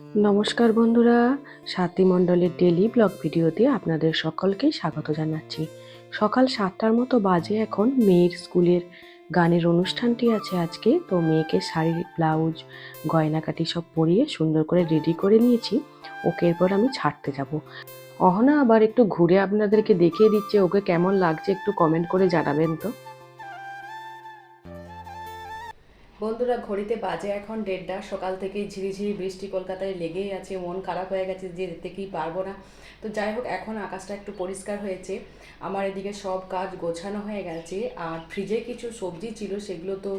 নমস্কার বন্ধুরা, সাথী মণ্ডলের ডেলি ব্লগ ভিডিওতে আপনাদের সকলকে স্বাগত জানাচ্ছি। সকাল সাতটার মতো বাজে এখন, মেয়ের স্কুলের গানের অনুষ্ঠানটি আছে আজকে, তো মেয়েকে শাড়ি, ব্লাউজ, গয়নাকাটি সব পরিয়ে সুন্দর করে রেডি করে নিয়েছি। ওকে এরপর আমি ছাড়তে যাব। অহনা আবার একটু ঘুরে আপনাদেরকে দেখিয়ে দিচ্ছে, ওকে কেমন লাগছে একটু কমেন্ট করে জানাবেন তো। বন্ধুরা, ঘড়িতে বাজে এখন দেড়টা। সকাল থেকেই ঝিরিঝিরি বৃষ্টি কলকাতায় লেগেই আছে, মন খারাপ হয়ে গেছে যে কি পারব না। তো যাই হোক, এখন আকাশটা একটু পরিষ্কার হয়েছে। আমার এদিকে সব কাজ গোছানো হয়ে গেছে। আর ফ্রিজে কিছু সবজি ছিল, সেগুলো তো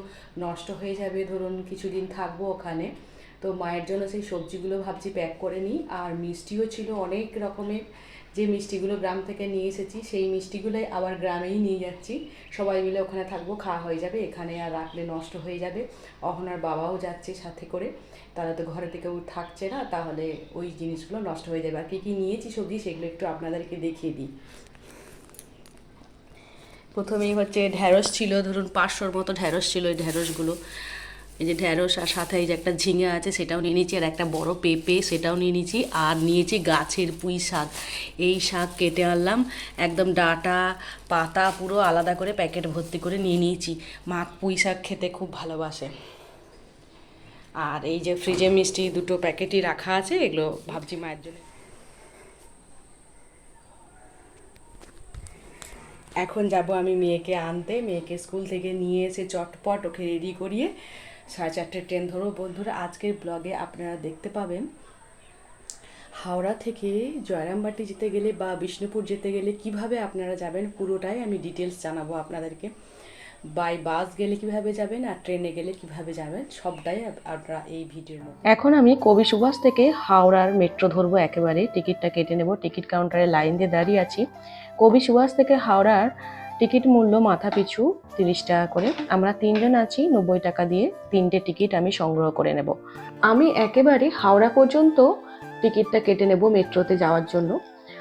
নষ্ট হয়ে যাবে। ধরুন, কিছুদিন থাকব ওখানে। তো মায়ের জন্য সেই সবজিগুলো ভাবছি প্যাক করে নিই। আর মিষ্টিও ছিল অনেক রকমের। যে মিষ্টিগুলো গ্রাম থেকে নিয়ে এসেছি, সেই মিষ্টিগুলোই আবার গ্রামেই নিয়ে যাচ্ছি। সবাই মিলে ওখানে থাকব, খাওয়া হয়ে যাবে, এখানে আর রাখলে নষ্ট হয়ে যাবে। অহনার বাবাও যাচ্ছে সাথে করে। তারা তো ঘরে থেকেও থাকছে না, তাহলে ওই জিনিসগুলো নষ্ট হয়ে যাবে। আর কী কী নিয়েছি সবজি, সেগুলো একটু আপনাদেরকে দেখিয়ে দিই। প্রথমেই হচ্ছে ঢ্যাঁড়স ছিল, ধরুন পাঁচশোর মতো ঢ্যাঁড়স ছিল ওই ঢ্যাঁড়সগুলো এই যে ঢ্যাঁড়স আর সাথে এই যে একটা ঝিঙে আছে, সেটাও নিয়ে নিয়েছি আর একটা বড় পেঁপে, সেটাও নিয়ে নিয়েছি আর নিয়েছি গাছের পুঁই শাক। এই শাক কেটে আনলাম। একদম ডাটা, পাতা পুরো আলাদা করে প্যাকেট ভর্তি করে নিয়ে নিয়েছি। মা পুঁই শাক খেতে খুব ভালোবাসে। আর এই যে ফ্রিজে মিষ্টি দুটো প্যাকেটই রাখা আছে, এগুলো ভাবছি মায়ের জন্য। এখন যাব আমি মেয়েকে আনতে। মেয়েকে স্কুল থেকে নিয়ে এসে চটপট ওকে রেডি করিয়ে সাড়ে চারটে ট্রেন ধরো। বন্ধুরা, আজকের ব্লগে আপনারা দেখতে পাবেন হাওড়া থেকে জয়রামবাটি যেতে গেলে বা বিষ্ণুপুর যেতে গেলে কীভাবে আপনারা যাবেন পুরোটাই আমি ডিটেলস জানাব আপনাদেরকে। বাই বাস গেলে কীভাবে যাবেন আর ট্রেনে গেলে কীভাবে যাবেন, সবটাই আপনারা এই ভিডিওর মধ্যে এখন আমি কবি সুভাষ থেকে হাওড়ার মেট্রো ধরবো একেবারে। টিকিটটা কেটে নেব। টিকিট কাউন্টারে লাইন দিয়ে দাঁড়িয়ে আছি। কবি সুভাষ থেকে হাওড়ার টিকিট মূল্য মাথা পিছু তিরিশ টাকা করে। আমরা তিনজন আছি, নব্বই টাকা দিয়ে তিনটে টিকিট আমি সংগ্রহ করে নেব। আমি একেবারে হাওড়া পর্যন্ত টিকিটটা কেটে নেব মেট্রোতে যাওয়ার জন্য।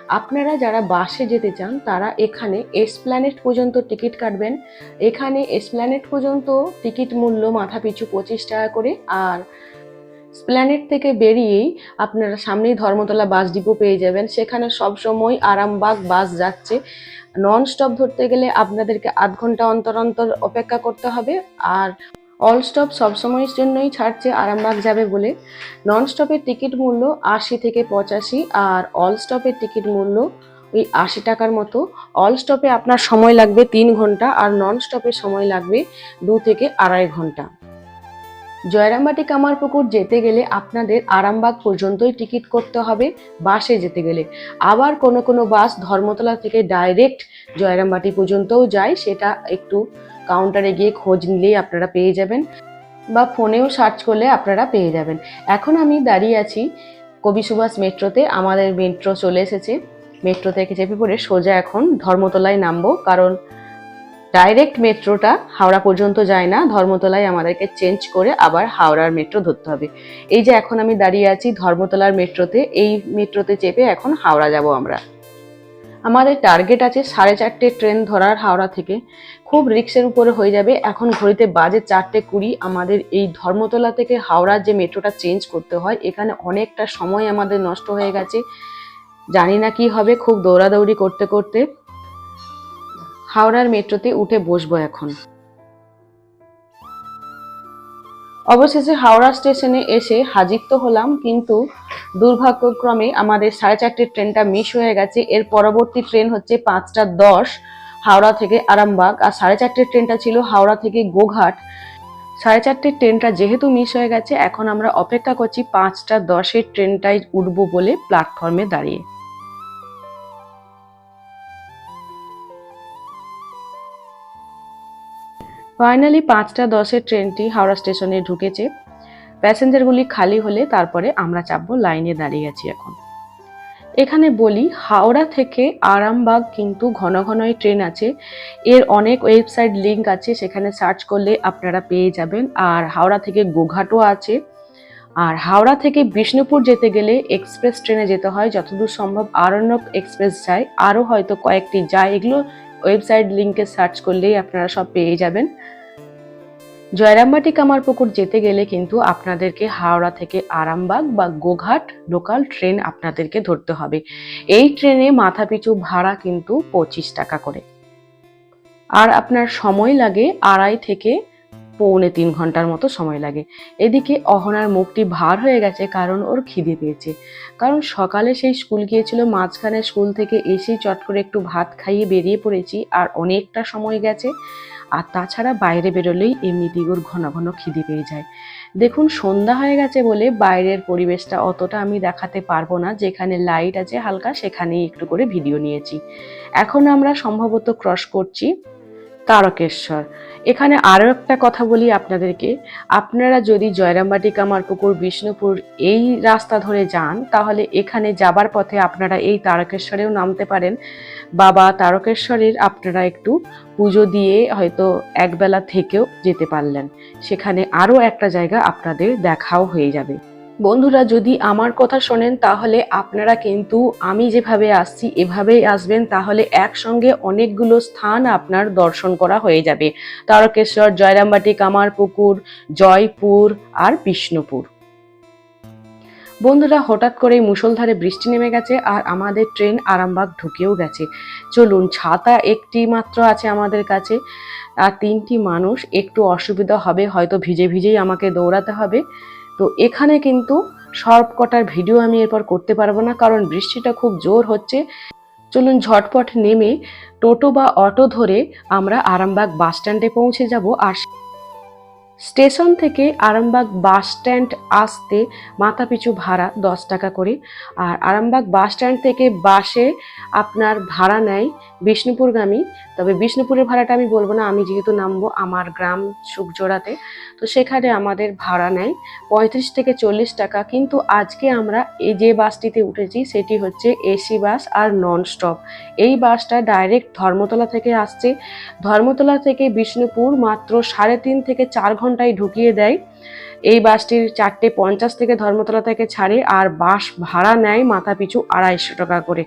আপনারা যারা বাসে যেতে চান, তারা এখানে এসপ্ল্যানেট পর্যন্ত টিকিট কাটবেন। এখানে এসপ্ল্যানেট পর্যন্ত টিকিট মূল্য মাথা পিছু পঁচিশ টাকা করে। আর স্প্ল্যানেট থেকে বেরিয়েই আপনারা সামনেই ধর্মতলা বাস ডিপো পেয়ে যাবেন। সেখানে সবসময় আরামবাগ বাস যাচ্ছে। নন স্টপ ধরতে গেলে আপনাদেরকে আধ ঘণ্টা অন্তর অন্তর অপেক্ষা করতে হবে। আর অল স্টপ সবসময়ের জন্যই ছাড়ছে আরামবাগ যাবে বলে। নন স্টপের টিকিট মূল্য আশি থেকে পঁচাশি আর অল স্টপের টিকিট মূল্য ওই আশি টাকার মতো। অল স্টপে আপনার সময় লাগবে তিন ঘণ্টা আর নন স্টপে সময় লাগবে দু থেকে আড়াই ঘণ্টা। জয়রামবাটি কামারপুকুর যেতে গেলে আপনাদের আরামবাগ পর্যন্তই টিকিট করতে হবে, বাসে যেতে গেলে। আবার কোনো কোনো বাস ধর্মতলা থেকে ডাইরেক্ট জয়রামবাটি পর্যন্তও যায়, সেটা একটু কাউন্টারে গিয়ে খোঁজ নিলেই আপনারা পেয়ে যাবেন বা ফোনেও সার্চ করলে আপনারা পেয়ে যাবেন। এখন আমি দাঁড়িয়ে আছি কবি সুভাষ মেট্রোতে, আমাদের মেট্রো চলে এসেছে। মেট্রো থেকে চেপে পড়ে সোজা এখন ধর্মতলায় নামবো, কারণ ডাইরেক্ট মেট্রোটা হাওড়া পর্যন্ত যায় না, ধর্মতলায় আমাদেরকে চেঞ্জ করে আবার হাওড়ার মেট্রো ধরতে হবে। এই যে এখন আমি দাঁড়িয়ে আছি ধর্মতলার মেট্রোতে এই মেট্রোতে চেপে এখন হাওড়া যাব আমরা। আমাদের টার্গেট আছে সাড়ে চারটে ট্রেন ধরার হাওড়া থেকে। খুব রিক্সের উপরে হয়ে যাবে। এখন ঘড়িতে বাজে চারটে কুড়ি। আমাদের এই ধর্মতলা থেকে হাওড়ার যে মেট্রোটা চেঞ্জ করতে হয়, এখানে অনেকটা সময় আমাদের নষ্ট হয়ে গেছে। জানি না কি হবে, খুব দৌড়াদৌড়ি করতে করতে। হাওড়ার মেট্রোতে উঠে বসবো এখন। অবশেষে হাওড়া স্টেশনে এসে হাজির তো হলাম, কিন্তু দুর্ভাগ্যক্রমে আমাদের সাড়ে চারটে ট্রেনটা মিস হয়ে গেছে। এর পরবর্তী ট্রেন হচ্ছে পাঁচটা দশ, হাওড়া থেকে আরামবাগ। আর সাড়ে চারটের ট্রেনটা ছিল হাওড়া থেকে গোঘাট। সাড়ে চারটের ট্রেনটা যেহেতু মিস হয়ে গেছে, এখন আমরা অপেক্ষা করছি পাঁচটা দশের ট্রেনটাই উঠবো বলে প্ল্যাটফর্মে দাঁড়িয়ে। ফাইনালি পাঁচটা দশের ট্রেনটি হাওড়া স্টেশনে ঢুকেছে। প্যাসেঞ্জারগুলি খালি হলে তারপরে আমরা চাপবো লাইনে দাঁড়িয়ে আছি এখন। এখানে বলি, হাওড়া থেকে আরামবাগ কিন্তু ঘন ঘনই ট্রেন আছে। এর অনেক ওয়েবসাইট লিংক আছে, সেখানে সার্চ করলে আপনারা পেয়ে যাবেন। আর হাওড়া থেকে গোঘাটও আছে। আর হাওড়া থেকে বিষ্ণুপুর যেতে গেলে এক্সপ্রেস ট্রেনে যেতে হয়। যতদূর সম্ভব আরণ্যক এক্সপ্রেস যায়। আরও হয়তো কয়েকটি যায়। এগুলো ওয়েবসাইট লিঙ্কে সার্চ করলেই আপনারা সব পেয়ে যাবেন। জয়রামবাটি কামারপুকুর যেতে গেলে কিন্তু আপনাদেরকে হাওড়া থেকে আরামবাগ বা গোঘাট লোকাল ট্রেন আপনাদেরকে ধরতে হবে। এই ট্রেনে মাথাপিছু ভাড়া কিন্তু পঁচিশ টাকা করে। আর আপনার সময় লাগে আড়াই থেকে পৌনে তিন ঘণ্টার মতো সময় লাগে। এদিকে অহনার মুখটি ভার হয়ে গেছে কারণ ওর খিদে পেয়েছে। কারণ সকালে সেই স্কুল গিয়েছিল, মাঝখানে স্কুল থেকে এসেই চট করে একটু ভাত খাইয়ে বেরিয়ে পড়েছি আর অনেকটা সময় গেছে। আর তাছাড়া বাইরে বেরোলেই এমনিতেই ওর ঘন ঘন খিদে পেয়ে যায়। দেখুন, সন্ধ্যা হয়ে গেছে বলে বাইরের পরিবেশটা অতটা আমি দেখাতে পারব না। যেখানে লাইট আছে হালকা, সেখানেই একটু করে ভিডিও নিয়েছি। এখন আমরা সম্ভবত ক্রস করছি। তারকেশ্বর। এখানে আরও একটা কথা বলি আপনাদেরকে। আপনারা যদি জয়রামবাটি কামারপুকুর বিষ্ণুপুর এই রাস্তা ধরে যান, তাহলে এখানে যাবার পথে আপনারা এই তারকেশ্বরেও নামতে পারেন। বাবা তারকেশ্বরের আপনারা একটু পুজো দিয়ে হয়তো একবেলা থেকেও যেতে পারলেন। সেখানে আরও একটা জায়গা আপনাদের দেখাও হয়ে যাবে। বন্ধুরা, যদি আমার কথা শোনেন, তাহলে আপনারা কিন্তু আমি যেভাবে আসছি, এভাবেই আসবেন, তাহলে একসঙ্গে অনেকগুলো স্থান আপনার দর্শন করা হয়ে যাবে। তারকেশ্বর, জয়রামবাটি, কামারপুকুর, জয়পুর আর বিষ্ণুপুর। বন্ধুরা, হঠাৎ করে মুষলধারে বৃষ্টি নেমে গেছে আর আমাদের ট্রেন আরামবাগ ঢুকেও গেছে। চলুন, ছাতা একটি মাত্র আছে আমাদের কাছে আর তিনটি মানুষ একটু অসুবিধা হবে, হয়তো ভিজে ভিজেই আমাকে দৌড়াতে হবে। তো এখানে কিন্তু সব কটার ভিডিও আমি এরপর করতে পারব না, কারণ বৃষ্টিটা খুব জোর হচ্ছে। চলুন ঝটপট নেমে টোটো বা অটো ধরে আমরা আরামবাগ বাস স্ট্যান্ডে পৌঁছে যাব। আর স্টেশন থেকে আরামবাগ বাস স্ট্যান্ড আসতে মাথাপিছু ভাড়া দশ টাকা করে। আর আরামবাগ বাস স্ট্যান্ড থেকে বাসে আপনার ভাড়া নেয় বিষ্ণুপুরগামী। তবে বিষ্ণুপুরের ভাড়াটা আমি বলব না, আমি যেহেতু নামবো আমার গ্রাম সুখজোড়াতে। তো সেখানে আমাদের ভাড়া নেয় পঁয়ত্রিশ থেকে চল্লিশ টাকা। কিন্তু আজকে আমরা এই যে বাসটিতে উঠেছি সেটি হচ্ছে এসি বাস আর নন স্টপ এই বাসটা ডাইরেক্ট ধর্মতলা থেকে আসছে। ধর্মতলা থেকে বিষ্ণুপুর মাত্র সাড়ে তিন থেকে চার ঘন্টায় ঢুকিয়ে দেয়। এই বাসটির চারটে পঞ্চাশ থেকে ধর্মতলা থেকে ছাড়ে আর বাস ভাড়া নেয় মাথা পিছু আড়াইশো টাকা করে।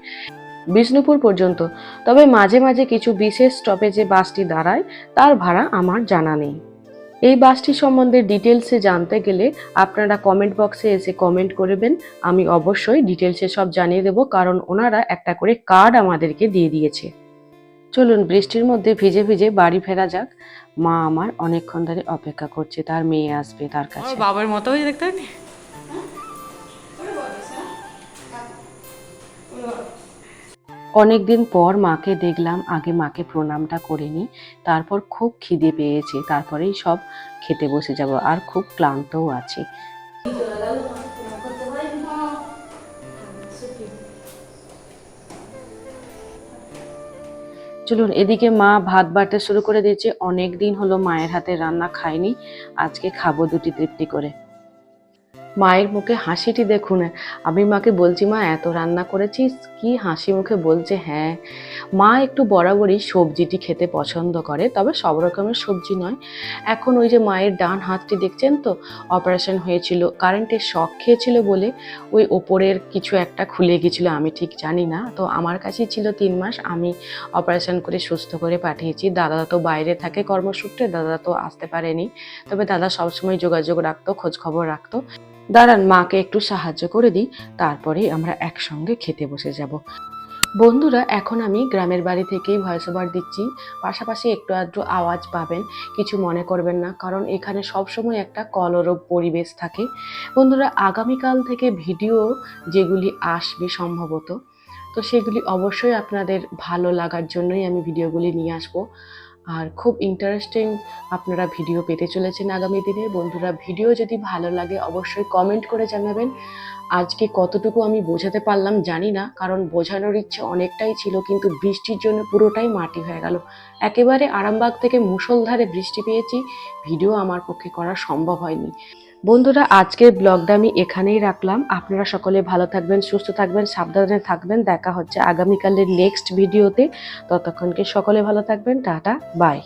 বিষ্ণুপুর পর্যন্ত। তবে মাঝে মাঝে কিছু বিশেষ স্টপেজে বাসটি দাঁড়ায়, তার ভাড়া আমার জানা নেই। এই বাসটি সম্বন্ধে ডিটেলসে জানতে গেলে আপনারা কমেন্ট বক্সে এসে কমেন্ট করবেন। আমি অবশ্যই ডিটেলসে সব জানিয়ে দেবো, কারণ ওনারা একটা করে কার্ড আমাদেরকে দিয়ে দিয়েছে। চলুন বৃষ্টির মধ্যে ভিজে ভিজে বাড়ি ফেরা যাক। মা আমার অনেকক্ষণ ধরে অপেক্ষা করছে তার মেয়ে আসবে তার কাছে। বাবার মতো হয়ে দেখতে পারি অনেকদিন পর মাকে দেখলাম আগে মাকে প্রণামটা করে নিই তারপর খুব খিদে পেয়েছে তারপরেই সব খেতে বসে যাব আর খুব ক্লান্তও আছি। চলুন, এদিকে মা ভাত বাড়তে শুরু করে দিয়েছে। অনেক দিন হলো মায়ের হাতে রান্না খায়নি। আজকে খাব দুটি তৃপ্তি করে। মায়ের মুখে হাসিটি দেখুন। আমি মাকে বলছি, মা, এত রান্না করেছিস? কি হাসি মুখে বলছে? হ্যাঁ মা একটু বরাবরই সবজিটি খেতে পছন্দ করে, তবে সব রকমের সবজি নয়। এখন ওই যে মায়ের ডান হাতটি দেখছেন তো, অপারেশন হয়েছিল, কারেন্টের শক খেয়েছিল বলে ওই ওপরের কিছু একটা খুলে গেছিল আমি ঠিক জানি না। তো আমার কাছেই ছিল তিন মাস, আমি অপারেশন করে সুস্থ করে পাঠিয়েছি। দাদা তো বাইরে থাকে কর্মসূত্রে, দাদা তো আসতে পারেনি। তবে দাদা সবসময় যোগাযোগ রাখতো, খোঁজ খবর রাখতো। দাঁড়ান, মাকে একটু সাহায্য করে দিই, তারপরে আমরা একসঙ্গে খেতে বসে যাব। বন্ধুরা, এখন আমি গ্রামের বাড়ি থেকেই ভয়েস ওভার দিচ্ছি। পাশাপাশি একটু আধটু আওয়াজ পাবেন, কিছু মনে করবেন না, কারণ এখানে সবসময় একটা কলরব পরিবেশ থাকে। বন্ধুরা, আগামীকাল থেকে ভিডিও যেগুলি আসবে সম্ভবত, তো সেগুলি অবশ্যই আপনাদের ভালো লাগার জন্যই আমি ভিডিওগুলি নিয়ে আসব। আর খুব ইন্টারেস্টিং আপনারা ভিডিও পেতে চলেছেন আগামী দিনে। বন্ধুরা ভিডিও যদি ভালো লাগে অবশ্যই কমেন্ট করে জানাবেন। আজকে কতটুকু আমি বোঝাতে পারলাম জানি না, কারণ বোঝানোর ইচ্ছে অনেকটাই ছিল, কিন্তু বৃষ্টির জন্য পুরোটাই মাটি হয়ে গেল। একেবারে আরামবাগ থেকে মুসলধারে বৃষ্টি পেয়েছি ভিডিও আমার পক্ষে করা সম্ভব হয়নি। বন্ধুরা, আজকের ব্লগটা আমি এখানেই রাখলাম। আপনারা সকলে ভালো থাকবেন, সুস্থ থাকবেন, সাবধানে থাকবেন। দেখা হচ্ছে আগামীকালের নেক্সট ভিডিওতে ততক্ষণকে সকলে ভালো থাকবেন। Tata bye